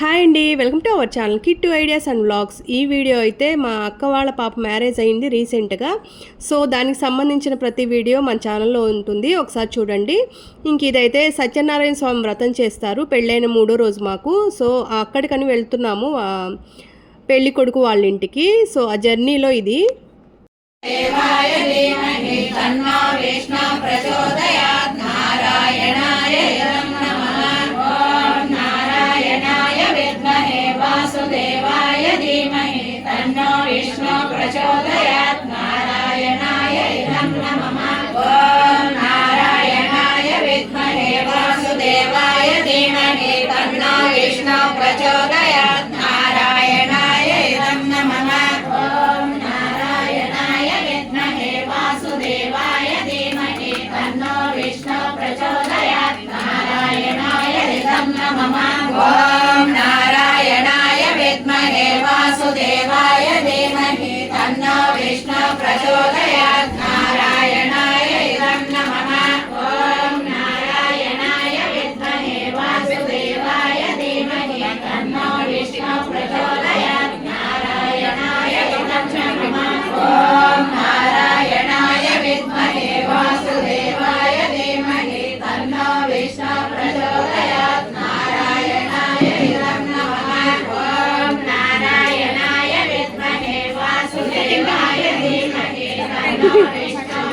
Hi అండి welcome to our channel kit to ideas and vlogs. ఈ video అయితే మా అక్క వాళ్ళ పాప మ్యారేజ్ అయింది రీసెంట్గా. సో దానికి సంబంధించిన ప్రతి వీడియో మన ఛానల్లో ఉంటుంది. ఒకసారి చూడండి. ఇంక ఇదైతే సత్యనారాయణ స్వామి వ్రతం చేస్తారు. పెళ్ళైన మూడో రోజు మాకు. సో అక్కడికని వెళ్తున్నాము. పెళ్ళి కొడుకు వాళ్ళ ఇంటికి. సో ఆ జర్నీలో ఇది. ప్రచోదయా. ఓం నారాయణాయ విద్మహే వాసుదేవాయ దే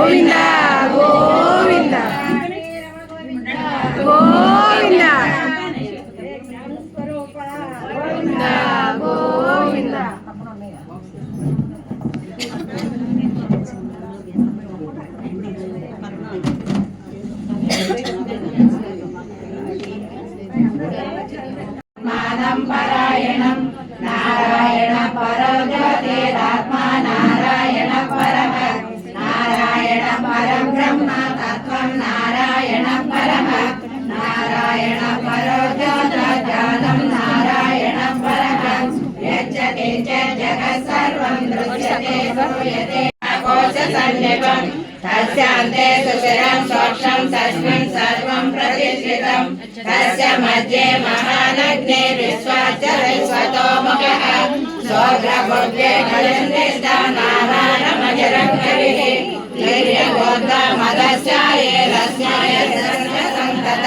గోవిందా सन्निभम् तस्यान्ते सुचिरम् सोक्षम् तस्मिन् सर्वम् प्रतिष्ठितम् तस्य मध्ये महानग्ने विश्वाच विश्वतोमुखः सोऽग्रभुव्ये कलिन्दिष्टानारायणमजरम् कविः वीर्यगोत्रमदस्याये रस्याय सन्तत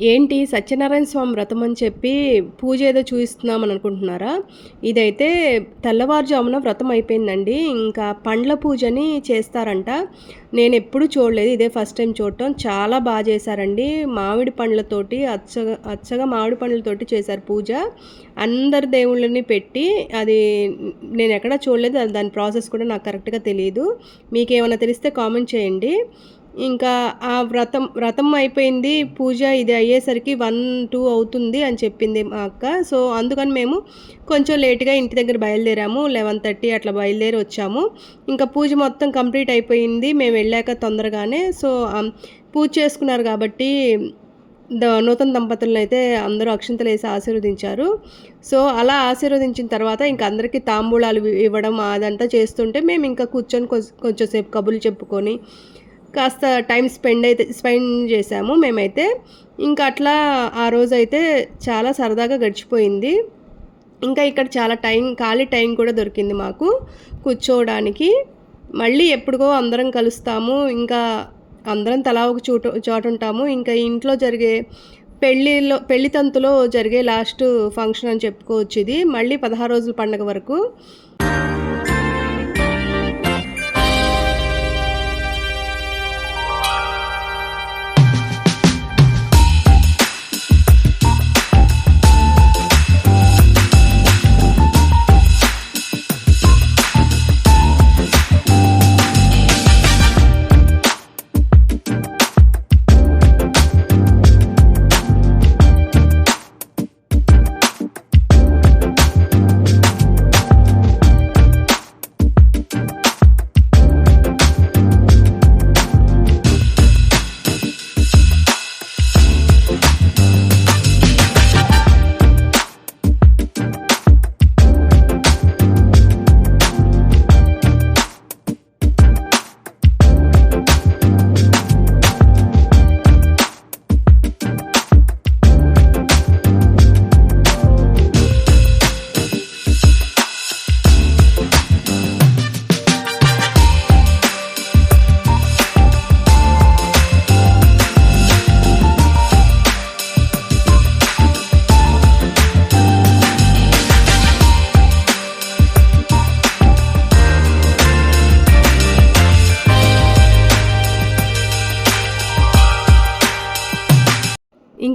ఏంటి సత్యనారాయణ స్వామి వ్రతం అని చెప్పి పూజ ఏదో చూపిస్తున్నామని అనుకుంటున్నారా? ఇదైతే తెల్లవారుజామున వ్రతం అయిపోయిందండి. ఇంకా పండ్ల పూజని చేస్తారంట. నేను ఎప్పుడు చూడలేదు. ఇదే ఫస్ట్ టైం చూడటం. చాలా బాగా చేశారండి. మామిడి పండ్లతోటి అచ్చగా అచ్చగా మామిడి పండ్లతోటి చేశారు పూజ. అందరి దేవుళ్ళని పెట్టి అది నేను ఎక్కడ చూడలేదు. దాని ప్రాసెస్ కూడా నాకు కరెక్ట్గా తెలియదు మీకు ఏమైనా తెలిస్తే కామెంట్ చేయండి. ఇంకా ఆ వ్రతం వ్రతం అయిపోయింది. పూజ ఇది అయ్యేసరికి వన్ టూ అవుతుంది అని చెప్పింది మా అక్క. సో అందుకని మేము కొంచెం లేట్గా ఇంటి దగ్గర బయలుదేరాము. లెవెన్ థర్టీ అట్లా బయలుదేరి వచ్చాము. ఇంకా పూజ మొత్తం కంప్లీట్ అయిపోయింది. మేము వెళ్ళాక తొందరగానే. సో పూజ చేసుకున్నారు కాబట్టి ద నూతన దంపతులను అయితే అందరూ అక్షంతలు వేసి ఆశీర్వదించారు. సో అలా ఆశీర్వదించిన తర్వాత ఇంకా అందరికీ తాంబూలాలు ఇవ్వడం అదంతా చేస్తుంటే మేము ఇంకా కూర్చొని కొంచెం కొంచెంసేపు కబుర్లు చెప్పుకొని కాస్త టైం స్పెండ్ అయితే స్పెండ్ చేసాము మేమైతే. ఇంకా అట్లా ఆ రోజు అయితే చాలా సరదాగా గడిచిపోయింది. ఇంకా ఇక్కడ చాలా టైం ఖాళీ టైం కూడా దొరికింది మాకు కూర్చోవడానికి. మళ్ళీ ఎప్పుడుకో అందరం కలుస్తాము ఇంకా అందరం తలా ఒక చోటు చోట ఉంటాము. ఇంకా ఇంట్లో జరిగే పెళ్ళిలో పెళ్ళి తంతులో జరిగే లాస్ట్ ఫంక్షన్ అని చెప్పుకోవచ్చు ఇది. మళ్ళీ పదహారు రోజుల పండగ వరకు.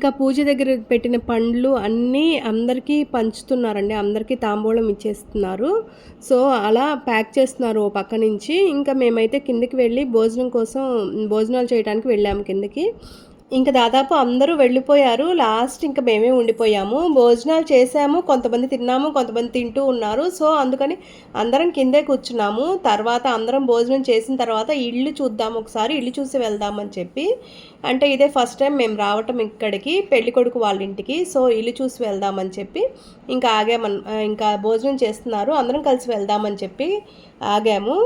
ఇంకా పూజ దగ్గర పెట్టిన పండ్లు అన్నీ అందరికీ పంచుతున్నారండి. అందరికీ తాంబూలం ఇచ్చేస్తున్నారు. సో అలా ప్యాక్ చేస్తున్నారు ఓ పక్క నుంచి. ఇంకా మేమైతే కిందకి వెళ్ళి భోజనం కోసం భోజనాలు చేయడానికి వెళ్ళాము కిందకి. ఇంకా దాదాపు అందరూ వెళ్ళిపోయారు. లాస్ట్ ఇంకా మేమే ఉండిపోయాము. భోజనాలు చేసాము కొంతమంది తిన్నాము కొంతమంది తింటూ ఉన్నారు. సో అందుకని అందరం కిందే కూర్చున్నాము. తర్వాత అందరం భోజనం చేసిన తర్వాత ఇల్లు చూద్దాం ఒకసారి ఇల్లు చూసి వెళ్దామని చెప్పి. అంటే ఇదే ఫస్ట్ టైం మేము రావటం ఇక్కడికి పెళ్ళి కొడుకు వాళ్ళ ఇంటికి. సో ఇల్లు చూసి వెళ్దామని చెప్పి ఇంకా ఆగామన్ ఇంకా భోజనం చేస్తున్నారు. అందరం కలిసి వెళ్దామని చెప్పి ఆగాము.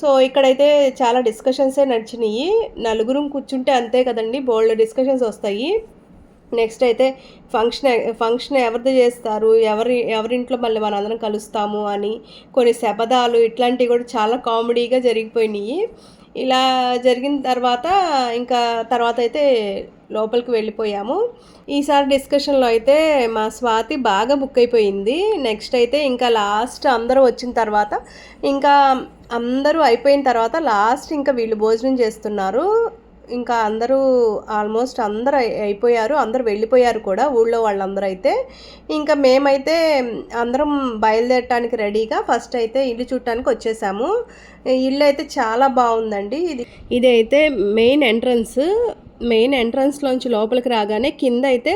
సో ఇక్కడైతే చాలా డిస్కషన్సే నడిచినాయి. నలుగురం కూర్చుంటే అంతే కదండి బోల్డ్ డిస్కషన్స్ వస్తాయి. నెక్స్ట్ అయితే ఫంక్షన్ ఫంక్షన్ ఎవరిది చేస్తారు ఎవరి ఎవరింట్లో మళ్ళీ మనందరం కలుస్తాము అని కొన్ని శపథాలు ఇట్లాంటివి కూడా చాలా కామెడీగా జరిగిపోయినాయి. ఇలా జరిగిన తర్వాత ఇంకా తర్వాత అయితే లోపలికి వెళ్ళిపోయాము. ఈసారి డిస్కషన్లో అయితే మా స్వాతి బాగా బుక్ అయిపోయింది. నెక్స్ట్ అయితే ఇంకా లాస్ట్ అందరూ వచ్చిన తర్వాత ఇంకా అందరూ అయిపోయిన తర్వాత లాస్ట్ ఇంకా వీళ్ళు భోజనం చేస్తున్నారు. ఇంకా అందరూ ఆల్మోస్ట్ అందరూ అయిపోయారు. అందరూ వెళ్ళిపోయారు కూడా ఊళ్ళో వాళ్ళందరూ అయితే ఇంకా మేమైతే అందరం బయలుదేరటానికి రెడీగా ఫస్ట్ అయితే ఇల్లు చూడటానికి వచ్చేసాము. ఇల్లు అయితే చాలా బాగుందండి. ఇది ఇది అయితే మెయిన్ ఎంట్రన్స్. మెయిన్ ఎంట్రన్స్లోంచి లోపలికి రాగానే కింద అయితే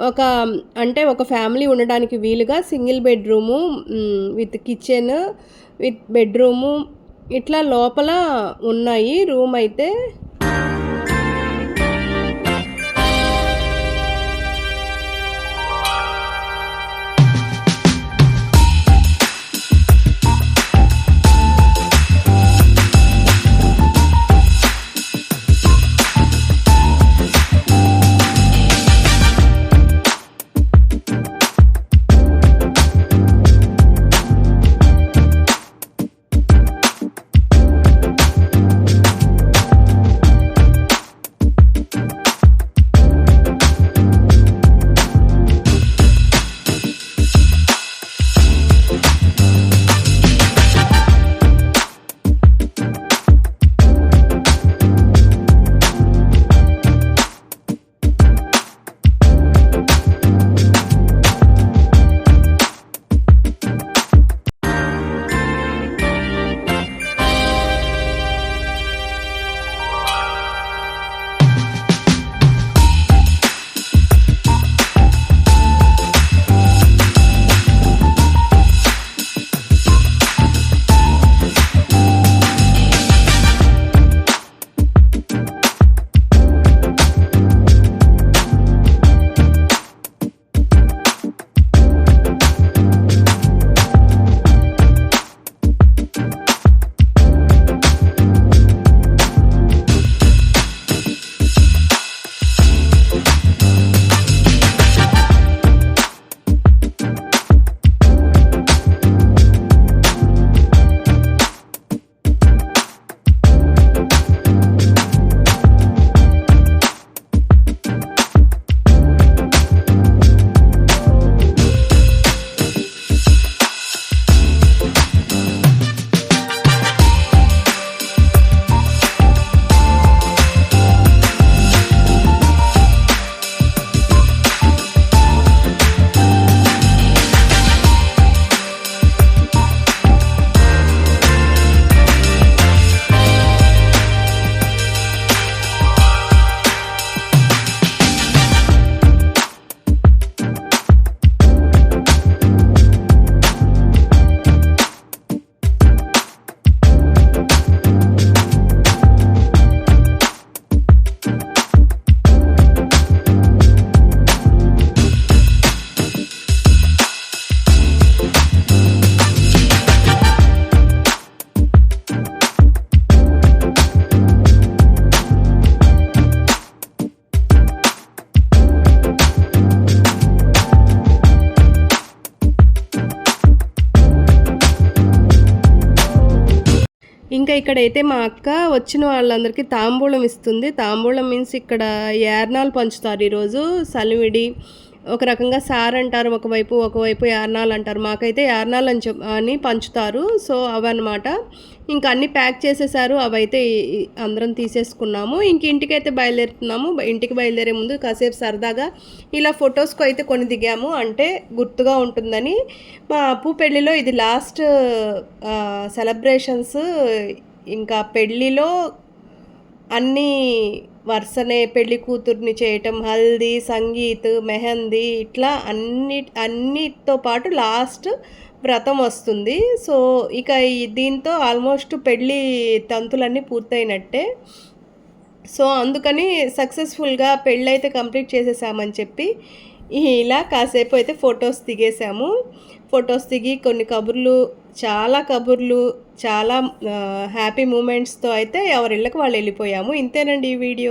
ఒక అంటే ఒక ఫ్యామిలీ ఉండడానికి వీలుగా single bedroom with kitchen with bedroom ఇట్లా లోపల ఉన్నాయి రూమ్ అయితే. ఇక్కడైతే మా అక్క వచ్చిన వాళ్ళందరికీ తాంబూలం ఇస్తుంది. తాంబూలం మీన్స్ ఇక్కడ ఏర్నాలు పంచుతారు ఈరోజు. సలివిడి ఒక రకంగా సార్ అంటారు ఒకవైపు ఒకవైపు యార్నాలు అంటారు. మాకైతే యార్నాలు అని చెప్ అని పంచుతారు. సో అవన్నమాట. ఇంకా అన్నీ ప్యాక్ చేసేసారు. అవైతే అందరం తీసేసుకున్నాము. ఇంక ఇంటికైతే బయలుదేరుతున్నాము. ఇంటికి బయలుదేరే ముందు కాసేపు సరదాగా ఇలా ఫొటోస్కు అయితే కొన్ని దిగాము. అంటే గుర్తుగా ఉంటుందని. మా అప్పు పెళ్ళిలో ఇది లాస్ట్ సెలబ్రేషన్స్ ఇంకా పెళ్ళిలో అన్నీ వరుసనే పెళ్ళి కూతుర్ని చేయటం హల్దీ సంగీత్ మెహందీ ఇట్లా అన్ని అన్నిటితో పాటు లాస్ట్ వ్రతం వస్తుంది. సో ఇక దీంతో ఆల్మోస్ట్ పెళ్ళి తంతులన్నీ పూర్తయినట్టే. సో అందుకని సక్సెస్ఫుల్గా పెళ్ళైతే కంప్లీట్ చేసేసామని చెప్పి ఇలా కాసేపు అయితే ఫొటోస్ దిగేసాము. ఫొటోస్ దిగి కొన్ని కబుర్లు చాలా కబుర్లు చాలా హ్యాపీ మూమెంట్స్తో అయితే ఎవరిళ్ళకి వాళ్ళు వెళ్ళిపోయాము. ఇంతేనండి ఈ వీడియో.